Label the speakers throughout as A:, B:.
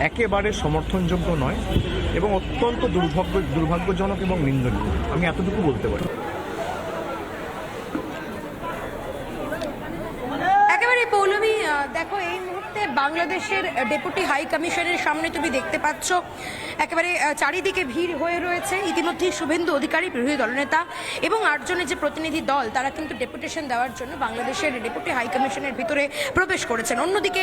A: একেবারে সমর্থনযোগ্য নয় এবং অত্যন্ত দুর্ভাগ্য দুর্ভাগ্যজনক এবং নিন্দনীয়। আমি এতটুকু বলতে পারি
B: একেবারে পৌলমী আহ, দেখো এই মুহূর্তে বাংলাদেশের ডেপুটি হাই কমিশনের সামনে তুমি দেখতে পাচ্ছ। একেবারে চারিদিকে ভিড় হয়ে রয়েছে। ইতিমধ্যেই শুভেন্দু অধিকারী, বিরোধী দলনেতা এবং আটজনের যে প্রতিনিধি দল, তারা কিন্তু ডেপুটেশন দেওয়ার জন্য বাংলাদেশের ডেপুটি হাই কমিশনের ভিতরে প্রবেশ করেছেন। অন্যদিকে,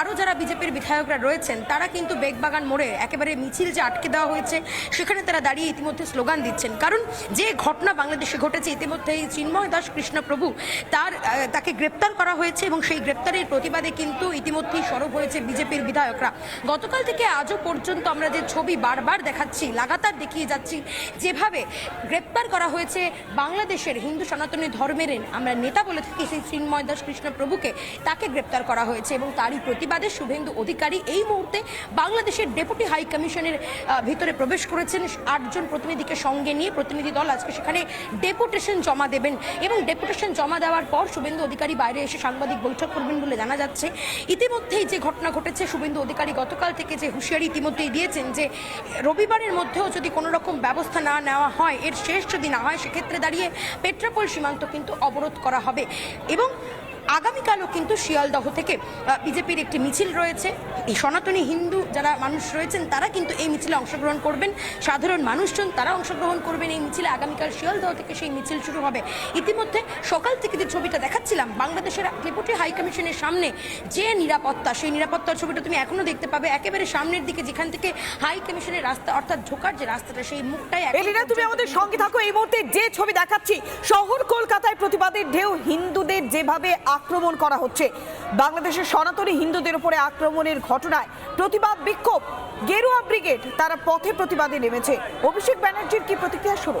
B: আরও যারা বিজেপির বিধায়করা রয়েছেন, তারা কিন্তু বেগবাগান মোড়ে একেবারে মিছিল যে আটকে দেওয়া হয়েছে, সেখানে তারা দাঁড়িয়ে ইতিমধ্যে স্লোগান দিচ্ছেন। কারণ যে ঘটনা বাংলাদেশে ঘটেছে, ইতিমধ্যেই চিন্ময় দাস কৃষ্ণপ্রভু তার তাকে গ্রেপ্তার করা হয়েছে এবং সেই গ্রেপ্তারের প্রতিবাদে কিন্তু ইতিমধ্যেই সরব হয়েছে বিজেপির বিধায়করা। গতকাল থেকে আজও পর্যন্ত আমরা যে ছবি বারবার দেখাচ্ছি, লাগাতার দেখিয়ে যাচ্ছি, যেভাবে গ্রেপ্তার করা হয়েছে বাংলাদেশের হিন্দু সনাতনী ধর্মের আমরা নেতা বলে থাকি সেই চিন্ময় দাস কৃষ্ণ প্রভুকে, তাকে গ্রেপ্তার করা হয়েছে এবং তারই প্রতিবাদে শুভেন্দু অধিকারী এই মুহূর্তে বাংলাদেশের ডেপুটি হাই কমিশনের ভিতরে প্রবেশ করেছেন। আটজন প্রতিনিধিকে সঙ্গে নিয়ে প্রতিনিধি দল আজকে সেখানে ডেপুটেশন জমা দেবেন এবং ডেপুটেশন জমা দেওয়ার পর শুভেন্দু অধিকারী বাইরে এসে সাংবাদিক বৈঠক করবেন বলে জানা যাচ্ছে। ইতিমধ্যেই যে ঘটনা ঘটেছে, শুভেন্দু অধিকারী গতকাল থেকে যে হুঁশিয়ারি ইতিমধ্যেই দিয়েছেন যে, রবিবারের মধ্যেও যদি কোনো রকম ব্যবস্থা না নেওয়া হয়, এর শেষ যদি না হয়, সেক্ষেত্রে দাঁড়িয়ে পেট্রাপোল সীমান্ত কিন্তু অবরোধ করা হবে। এবং আগামীকালও কিন্তু শিয়ালদহ থেকে বিজেপির একটি মিছিল রয়েছে। এই সনাতনী হিন্দু যারা মানুষ রয়েছেন তারা কিন্তু এই মিছিলে অংশগ্রহণ করবেন। সাধারণ মানুষজন তারা অংশগ্রহণ করবেন এই মিছিলে। আগামীকাল শিয়ালদহ থেকে সেই মিছিল শুরু হবে। ইতিমধ্যে সকাল থেকে যে ছবিটা দেখাচ্ছিলাম বাংলাদেশের ডেপুটি হাই কমিশনের সামনে যে নিরাপত্তা সেই নিরাপত্তার ছবিটা তুমি এখনও দেখতে পাবে। একেবারে সামনের দিকে যেখান থেকে হাই কমিশনের রাস্তা অর্থাৎ ঢোকার যে রাস্তাটা সেই মুখটাই
C: এলিনা তুমি আমাদের সঙ্গে থাকো। এই মুহূর্তে যে ছবি দেখাচ্ছি শহর কলকাতায় প্রতিবাদের ঢেউ। হিন্দুদের যেভাবে আক্রমণ করা হচ্ছে। বাংলাদেশের সনাতনী হিন্দুদের উপরে আক্রমণের ঘটনায় প্রতিবাদ বিক্ষোভ। গেরুয়া ব্রিগেড তারা পথে প্রতিবাদে নেমেছে। অভিষেক ব্যানার্জির কি প্রতিক্রিয়া? শুরু